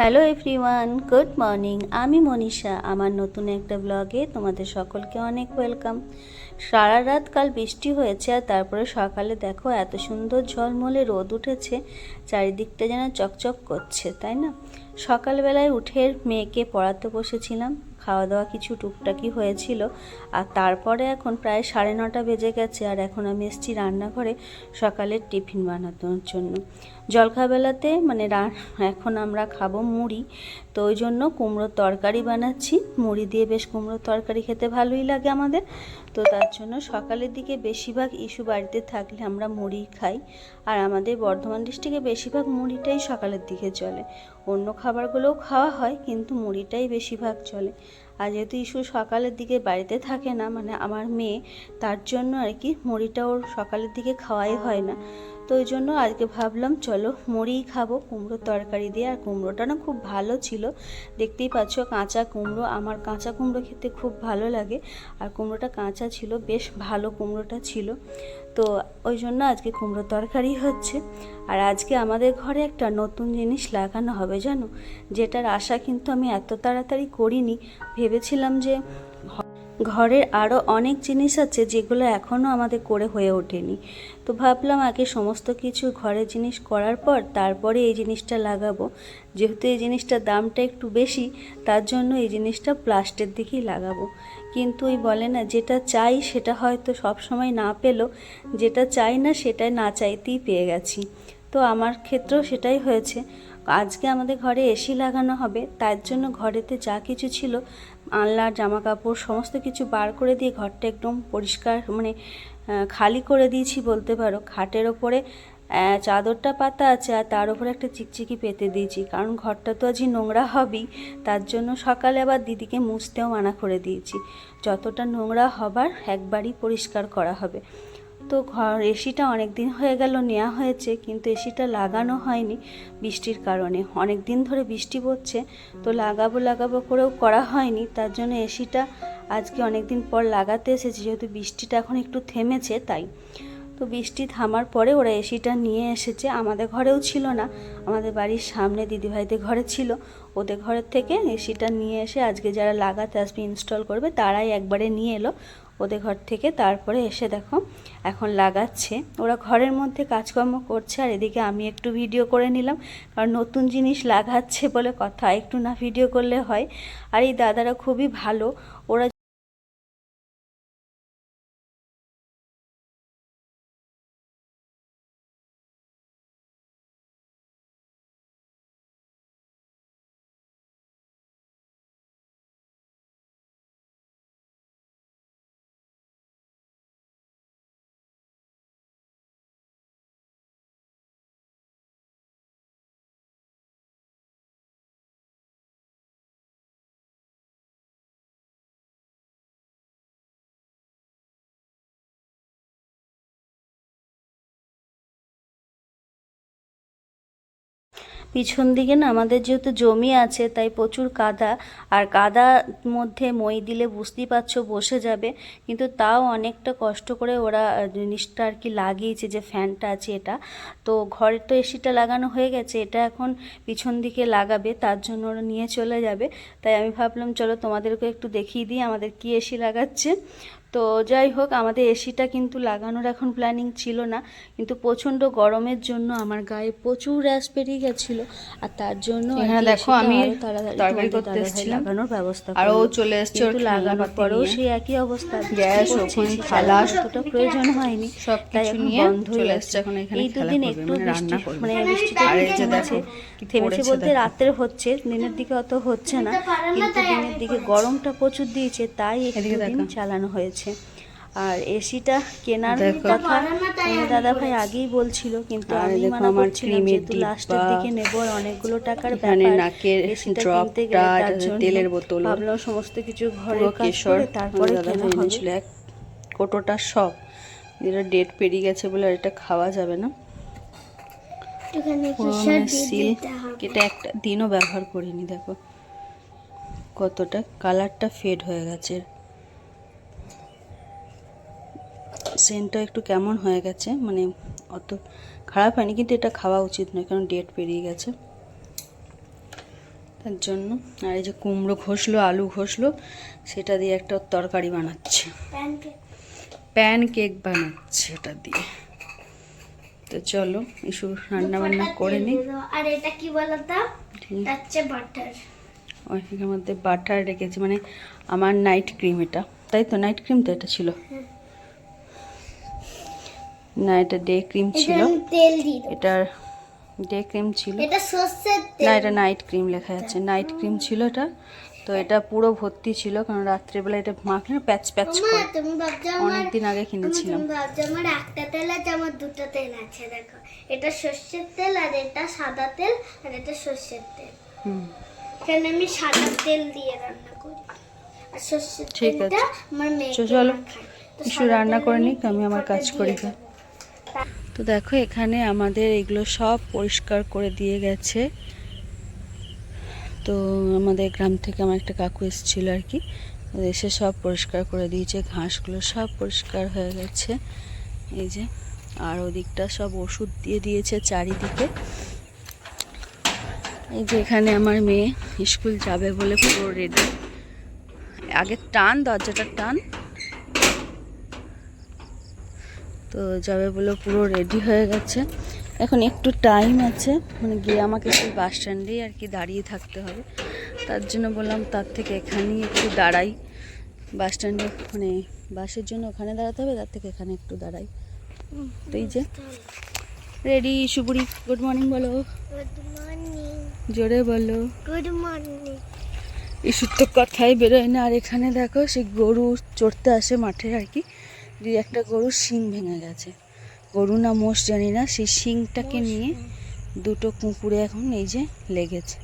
Hello everyone, good morning. আমি মনীষা, আমার নতুন একটা ব্লগে তোমাদের সকলকে অনেক ওয়েলকাম। সারা রাত কাল বৃষ্টি হয়েছে আর তারপরে সকালে দেখো এত সুন্দর ঝলমলে রোদ উঠেছে, চারিদিকটা যেন চকচক করছে, তাই না? সকালবেলায় উঠে মেয়েকে পড়াতে বসেছিলাম খাওয়া দাওয়া কিছু টুকটাকি হয়েছিল আর তারপরে এখন প্রায় সাড়ে নটা বেজে গেছে আর এখন আমি এসেছি রান্নাঘরে সকালের টিফিন বানানোর জন্য। জলখাবেলাতে মানে এখন আমরা খাব মুড়ি। তো ওই জন্য কুমড়োর তরকারি বানাচ্ছি। মুড়ি দিয়ে বেশ কুমড়োর তরকারি খেতে ভালোই লাগে আমাদের। তো তার জন্য সকালের দিকে বেশিরভাগ ইস্যু বাড়িতে থাকলে আমরা মুড়ি খাই। আর আমাদের বর্ধমান ডিস্ট্রিক্টে বেশিরভাগ মুড়িটাই সকালের দিকে চলে। অন্য খাবারগুলোও খাওয়া হয়, কিন্তু মুড়িটাই বেশিরভাগ চলে। আর যেহেতু ইস্যু সকালের দিকে বাড়িতে থাকে না মানে আমার মেয়ে, তার জন্য আর কি মুড়িটা ওর সকালের দিকে খাওয়াই হয় না। তো ওই জন্য আজকে ভাবলাম, চলো মুড়িই খাব, কুমড়োর তরকারি দিয়ে। আর কুমড়োটা না খুব ভালো ছিল। দেখতেই পাচ্ছ কাঁচা কুমড়ো। আমার কাঁচা কুমড়ো খেতে খুব ভালো লাগে। আর কুমড়োটা কাঁচা ছিল, বেশ ভালো কুমড়োটা ছিল। তো ওই জন্য আজকে কুমড়ো তরকারি হচ্ছে। আর আজকে আমাদের ঘরে একটা নতুন জিনিস লাগানো হবে, জানো? যেটার আশা কিন্তু আমি এত তাড়াতাড়ি করিনি। ভেবেছিলাম যে ঘরের আরও অনেক জিনিস আছে যেগুলো এখনও আমাদের করে হয়ে ওঠেনি। তো ভাবলাম আগে সমস্ত কিছু ঘরের জিনিস করার পর তারপরে এই জিনিসটা লাগাবো। যেহেতু এই জিনিসটার দামটা একটু বেশি, তার জন্য এই জিনিসটা প্লাস্টের দিকেই লাগাবো। কিন্তু ওই বলে না, যেটা চাই সেটা হয়তো সব সময় না পেলেও যেটা চাই না সেটাই না চাইতেই পেয়ে গেছি। তো আমার ক্ষেত্রেও সেটাই হয়েছে। আজকে আমাদের ঘরে এসি লাগানো হবে, তার জন্য ঘরেতে যা কিছু ছিল আনলা জামা কাপড় সমস্ত কিছু বার করে দিয়ে ঘরটা একদম পরিষ্কার মানে খালি করে দিয়েছি বলতে পারো। খাটের ওপরে চাদরটা পাতা আছে আর তার উপরে একটা চিকচিকি পেতে দিয়েছি। কারণ ঘরটা তো আজই নোংরা হবেই, তার জন্য সকালে আবার দিদিকে মুছতেও মানা করে দিয়েছি। যতটা নোংরা হবার একবারই পরিষ্কার করা হবে। তো ঘর, এসিটা অনেক দিন হয়ে গেল নেওয়া হয়েছে, কিন্তু এসিটা লাগানো হয়নি বৃষ্টির কারণে। অনেক দিন ধরে বৃষ্টি পড়ছে, তো লাগাবো লাগাবো করেও করা হয়নি, তার জন্য এসিটা আজকে অনেক দিন পর লাগাতে এসেছি, যেহেতু বৃষ্টিটা এখন একটু থেমেছে, তাই। তো বৃষ্টি থামার পরে ওরা এসিটা নিয়ে এসেছে, আমাদের ঘরেও ছিল না, আমাদের বাড়ির সামনে দিদিভাইদের ঘরে ছিল, ওদের ঘরের থেকে এসিটা নিয়ে এসে আজকে যারা লাগাতে আসবে, ইনস্টল করবে, তারাই একবারে নিয়ে এলো। ওদের ঘর থেকে তারপরে এসে দেখো এখন লাগাচ্ছে। ওরা ঘরের মধ্যে কাজকর্ম করছে আর এদিকে আমি একটু ভিডিও করে নিলাম। কারণ নতুন জিনিস লাগাচ্ছে বলে কথা, একটু না ভিডিও করলে হয়। আর এই দাদারা খুবই ভালো। ওরা পিছন দিকে না আমাদের যেহেতু জমি আছে, তাই প্রচুর কাদা। আর কাদার মধ্যে মই দিলে বুঝতেই পারছ বসে যাবে। কিন্তু তাও অনেকটা কষ্ট করে ওরা জিনিসটা আর কি লাগিয়েছে যে ফ্যানটা আছে এটা। তো ঘরের তো এসিটা লাগানো হয়ে গেছে, এটা এখন পিছন দিকে লাগাবে, তার জন্য ওরা নিয়ে চলে যাবে। তাই আমি ভাবলাম, চলো তোমাদেরকে একটু দেখিয়ে দিই আমাদের কি এসি লাগাচ্ছে। তো যাই হোক আমাদের এসিটা কিন্তু লাগানোর এখন প্ল্যানিং ছিল না। কিন্তু প্রচণ্ড গরমের জন্য আমার গায়ে প্রচুর র্যাশ বেরিয়ে গেছিল। আর তার জন্য দেখো আমি তাড়াতাড়ি তরকারি করতে এসেছিলাম। লাগানোর ব্যবস্থা আর ও চলে এসছে ওর লাগানোর পরেও সেই একই অবস্থা। গ্যাস, সেই থালা, অতটা প্রয়োজন হয়নি। সব তাই কিছু এখন নিয়ে চলে। এসছে এখন এখানে এই দুদিন একটু মানে বৃষ্টি মানে বৃষ্টিটা থেমেছে থেমেছে বলতে। রাতের হচ্ছে দিনের দিকে অত হচ্ছে না। কিন্তু দিনের দিকে গরমটা প্রচুর দিয়েছে তাই একটু দিন চালানো হয়েছে। আর এসিটা কেনার কথা দাদা ভাই আগেই বলছিল কিন্তু আর আমি মানা আমার করছিলাম যেহেতু লাস্টের দিকে নেব আর অনেকগুলো টাকার ব্যাপার নাকের কিনতে গেলে তার জন্য তেলের বোতল, ভাবলাম সমস্ত কিছু ঘরে কাজ কেশর। করে তারপরে দাদা কেনা ভাই হবে। এক কোটোটা সব। যেটা ডেট পেরিয়ে গেছে বলে আর এটা খাওয়া যাবে না। কিসের মানে সিল এটা একটা দিনও ব্যবহার করিনি দেখো। কতটা কালারটা ফেড হয়ে গেছে। সেন্টটা একটু কেমন হয়ে গেছে মানে অত খারাপ হয়নি কিন্তু এটা খাওয়া উচিত নয় কারণ ডেট পেরিয়ে গেছে। তার জন্য আর এই যে কুমড়ো ঘষলো আলু ঘষলো সেটা দিয়ে একটা তরকারি বানাচ্ছে। প্যান কেক বানাচ্ছে এটা দিয়ে। তো চলো ইসু রান্না বান্না করে নিই। আর এটা কি বলতো? হচ্ছে বাটার এর মধ্যে বাটার রেখেছি মানে আমার নাইট ক্রিম এটা। তাই তো? নাইট ক্রিম তো এটা ছিল? না এটা ডে ক্রিম ছিল। তেল এটার ডে ক্রিম ছিল। এটা সর্ষের না এটা নাইট ক্রিম লেখা যাচ্ছে নাইট ক্রিম ছিল এটা। তো এটা পুরো ভর্তি ছিল কারণ রাত্রেবেলা এটা মাখলে প্যাচ প্যাচ করে। আমার অনেকদিন আগে কিনেছিলাম। আমার একটা তেল আছে আমার দুটো তেল আছে দেখো। এটা সর্ষের তেল আর এটা সাদা তেল আর এটা সর্ষের তেল। হুম। এখানে আমি সাদা তেল দিয়ে রান্না করি। আর সর্ষের ঠিক আছে। তেলটা আমার মেয়ে চলো, কিছু রান্না করে নিক, আমি আমার কাজ করি। তা দেখো, এখানে আমাদের এগুলো সব পরিষ্কার করে দিয়ে গেছে। তো আমাদের গ্রাম থেকে আমার একটা কাকু এসেছিল আর কি। এসে সব পরিষ্কার করে দিয়েছে, ঘাসগুলো সব পরিষ্কার হয়ে গেছে। এই যে, আর ওদিকটা সব ওষুধ দিয়ে দিয়েছে চারিদিকে। এই যে এখানে আমার মেয়ে স্কুল যাবে বলে পুরো রেডি আগে টান, দরজাটা টান। তো যাবে বলে পুরো রেডি হয়ে গেছে। এখন একটু টাইম আছে মানে গিয়ে আমাকে সেই বাস স্ট্যান্ডেই আর কি দাঁড়িয়ে থাকতে হবে। তার জন্য বললাম তার থেকে এখানেই একটু দাঁড়াই। বাস স্ট্যান্ডে মানে বাসের জন্য ওখানে দাঁড়াতে হবে তার থেকে এখানে একটু দাঁড়াই। তো এই যে রেডি সুপুরি গুড মর্নিং বলো। গুড মর্নিং জোরে বলো। গুড মর্নিং ইস্যুর তো কথাই বেরোয় না আর এখানে দেখো সেই গরু চড়তে আসে মাঠে আর কি। দুই একটা গরুর শিং ভেঙে গেছে। গরু না মোষ জানি না সেই শিংটাকে নিয়ে দুটো কুকুরে এখন এই যে লেগেছে।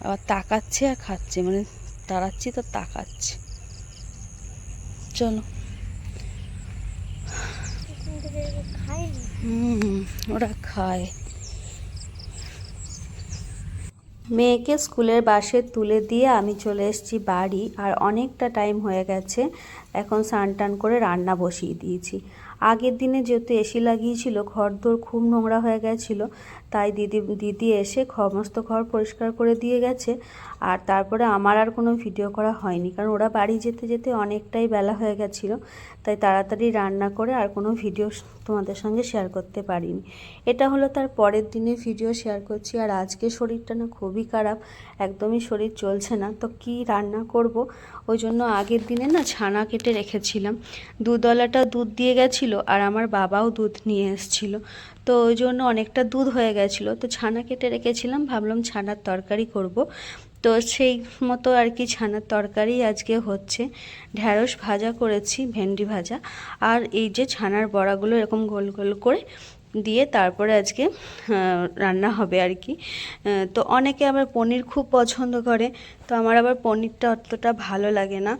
আবার তাকাচ্ছে আর খাচ্ছে মানে তাড়াচ্ছি তো তাকাচ্ছে। চলো। ওরা খায়। মেয়েকে স্কুলের বাসে তুলে দিয়ে আমি চলে এসেছি বাড়ি আর অনেকটা টাইম হয়ে গেছে। এখন স্নান টান করে রান্না বসিয়ে দিয়েছি। আগের দিনে যেহেতু এসি লাগিয়েছিল ঘর দোর খুব নোংরা হয়ে গেছিল তাই দিদি দিদি এসে সমস্ত ঘর পরিষ্কার করে দিয়ে গেছে। আর তারপরে আমার আর কোনো ভিডিও করা হয়নি, কারণ ওরা বাড়ি যেতে যেতে অনেকটাই বেলা হয়ে গেছিল। তাই তাড়াতাড়ি রান্না করে আর কোনো ভিডিও তোমাদের সঙ্গে শেয়ার করতে পারিনি। এটা হলো তার পরের দিনে ভিডিও শেয়ার করছি। আর আজকে শরীরটা না খুবই খারাপ, একদমই শরীর চলছে না। তো কি রান্না করব? ওই জন্য আগের দিনে না ছানা কেটে রেখেছিলাম। দুধওয়ালাটা দুধ দিয়ে গেছিল আর আমার বাবাও দুধ নিয়ে এসেছিল। তো ওই জন্য অনেকটা দুধ হয়ে গেছিল। তো ছানা কেটে রেখেছিলাম, ভাবলাম ছানার তরকারি করব। তো সেই মতো আর কি ছানার তরকারি আজকে হচ্ছে। ঢ্যাঁড়স ভাজা করেছি, ভেন্ডি ভাজা। আর এই যে ছানার বড়াগুলো এরকম গোল গোল করে দিয়ে তারপরে আজকে রান্না হবে আর কি। তো অনেকে আবার পনির খুব পছন্দ করে। তো আমার আবার পনিরটা অতটা ভালো লাগে না।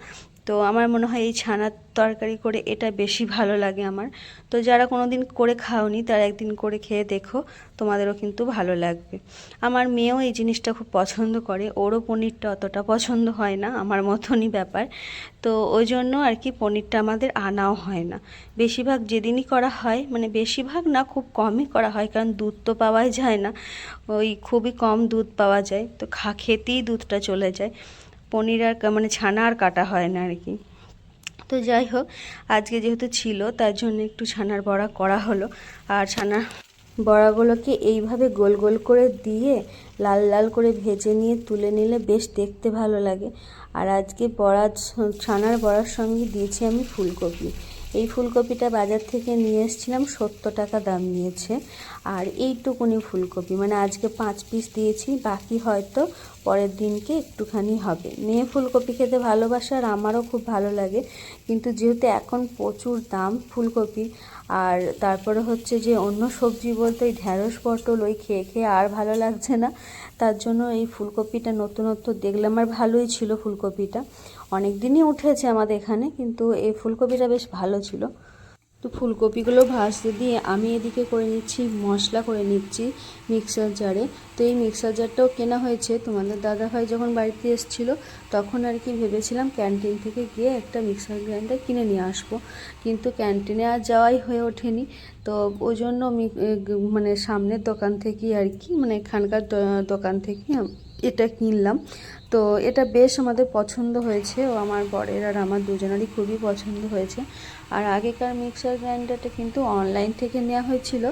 তো আমার মনে হয় এই ছানার তরকারি করে এটা বেশি ভালো লাগে আমার। তো যারা কোনো দিন করে খাওনি, তারা একদিন করে খেয়ে দেখো, তোমাদেরও কিন্তু ভালো লাগবে। আমার মেয়েও এই জিনিসটা খুব পছন্দ করে, ওরও পনিরটা অতটা পছন্দ হয় না, আমার মতনই ব্যাপার। তো ওই জন্য আর কি পনিরটা আমাদের আনাও হয় না। বেশিরভাগ যেদিনই করা হয় মানে বেশিরভাগ না, খুব কমই করা হয়, কারণ দুধ তো পাওয়াই যায় না। ওই খুবই কম দুধ পাওয়া যায়, তো খা খেতেই দুধটা চলে যায়। পনির আর মানে ছানা আর কাটা হয় না আর কি। তো যাই হোক, আজকে যেহেতু ছিল, তার জন্য একটু ছানার বড়া করা হলো। আর ছানার বড়াগুলোকে এইভাবে গোল গোল করে দিয়ে লাল লাল করে ভেজে নিয়ে তুলে নিলে বেশ দেখতে ভালো লাগে। আর আজকে বড়া ছানার বড়ার সঙ্গে দিয়েছি আমি ফুলকপি। এই ফুলকপিটা বাজার থেকে নিয়ে এসেছিলাম, সত্তর টাকা দাম নিয়েছে। আর এইটুকুনি ফুলকপি মানে আজকে পাঁচ পিস দিয়েছি, বাকি হয়তো পরের দিনকে একটুখানি হবে। মেয়ে ফুলকপি খেতে ভালোবাসে আর আমারও খুব ভালো লাগে, কিন্তু যেহেতু এখন প্রচুর দাম ফুলকপির আর তারপরে হচ্ছে যে অন্য সবজি বলতে ওই ঢ্যাঁড়স পটল ওই খেয়ে খেয়ে আর ভালো লাগছে না, তার জন্য এই ফুলকপিটা নতুনত্ব দেখলাম আর ভালোই ছিল ফুলকপিটা। অনেক দিনই উঠেছে আমাদের এখানে, কিন্তু এই ফুলকপিটা বেশ ভালো ছিল। তো ফুলকপিগুলো ভাজতে দিয়ে আমি এদিকে করে নিচ্ছি, মশলা করে নিচ্ছি মিক্সার জারে তো এই মিক্সার জারটাও কেনা হয়েছে। তোমাদের দাদাভাই যখন বাড়িতে এসেছিল, তখন আর কি ভেবেছিলাম ক্যান্টিন থেকে গিয়ে একটা মিক্সার গ্রাইন্ডার কিনে নিয়ে আসব। কিন্তু ক্যান্টিনে আর যাওয়াই হয়ে ওঠেনি। তো ওই জন্য মানে সামনের দোকান থেকেই আর কি মানে এখানকার দোকান থেকে এটা কিনলাম। তো এটা বেশ আমাদের পছন্দ হয়েছে ও আমার বরের আর আমার দুজনেরই খুবই পছন্দ হয়েছে। আর আগেকার মিক্সার গ্রাইন্ডারটা কিন্তু অনলাইন থেকে নেওয়া হয়েছিল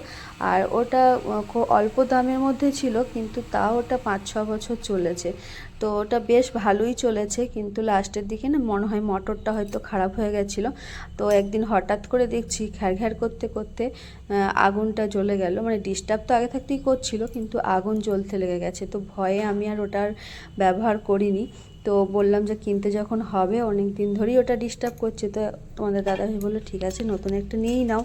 আর ওটা খুব অল্প দামের মধ্যে ছিল কিন্তু তাও ওটা পাঁচ, ছ বছর চলেছে। তো ওটা বেশ ভালোই চলেছে কিন্তু লাস্টের দিকে না মনে হয় মোটরটা হয়তো খারাপ হয়ে গেছিল। তো একদিন হঠাৎ করে দেখছি ঘ্যার ঘ্যার করতে করতে আগুনটা জ্বলে গেল। মানে ডিস্টার্ব তো আগে থাকতেই করছিল কিন্তু আগুন জ্বলতে লেগে গেছে। তো ভয়ে আমি আর ওটার ব্যবহার করিনি। তো বললাম যে কিনতে যখন হবে অনেক দিন ধরেই ওটা ডিস্টার্ব করছে। তো তোমাদের দাদাভাই বলল, ঠিক আছে, নতুন একটা নিয়েই নাও।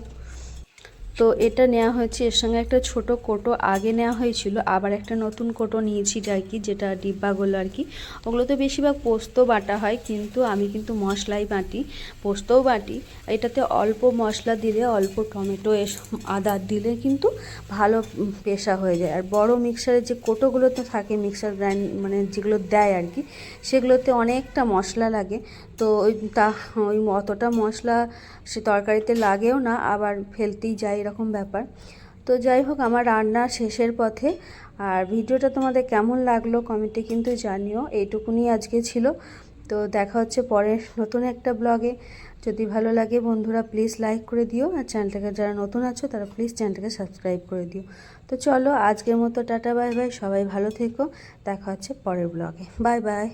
তো এটা নেওয়া হয়েছে, এর সঙ্গে একটা ছোট কোটো আগে নেওয়া হয়েছিল, আবার একটা নতুন কোটো নিয়েছি আর কি, যেটা ডিব্বাগুলো আর কি। ওগুলো তো বেশিরভাগ পোস্ত বাটা হয়, কিন্তু আমি কিন্তু মশলাই বাটি, পোস্তও বাটি। এটাতে অল্প মশলা দিলে, অল্প টমেটো এস- আদা দিলে কিন্তু ভালো পেশা হয়ে যায়। আর বড় মিক্সারের যে কোটোগুলো তো থাকে, মিক্সার গ্রাইন্ড মানে যেগুলো দেয় আর কি, সেগুলোতে অনেকটা মশলা লাগে। তো ওই তা, ওই অতটা মশলা সে তরকারিতে লাগেও না, আবার ফেলতেই যায় এরকম ব্যাপার। তো যাই হোক, আমার রান্না শেষের পথে। আর ভিডিওটা তোমাদের কেমন লাগল কমেন্টে কিন্তু জানিও। এইটুকুনি আজকে ছিল। তো দেখা হচ্ছে পরের নতুন একটা ব্লগে। যদি ভালো লাগে বন্ধুরা প্লিজ লাইক করে দিও। আর চ্যানেলটাকে যারা নতুন আছো, তারা প্লিজ চ্যানেলটাকে সাবস্ক্রাইব করে দিও। তো চলো, আজকের মতো টাটা বাই বাই সবাই ভালো থেকো। দেখা হচ্ছে পরের ব্লগে। Bye bye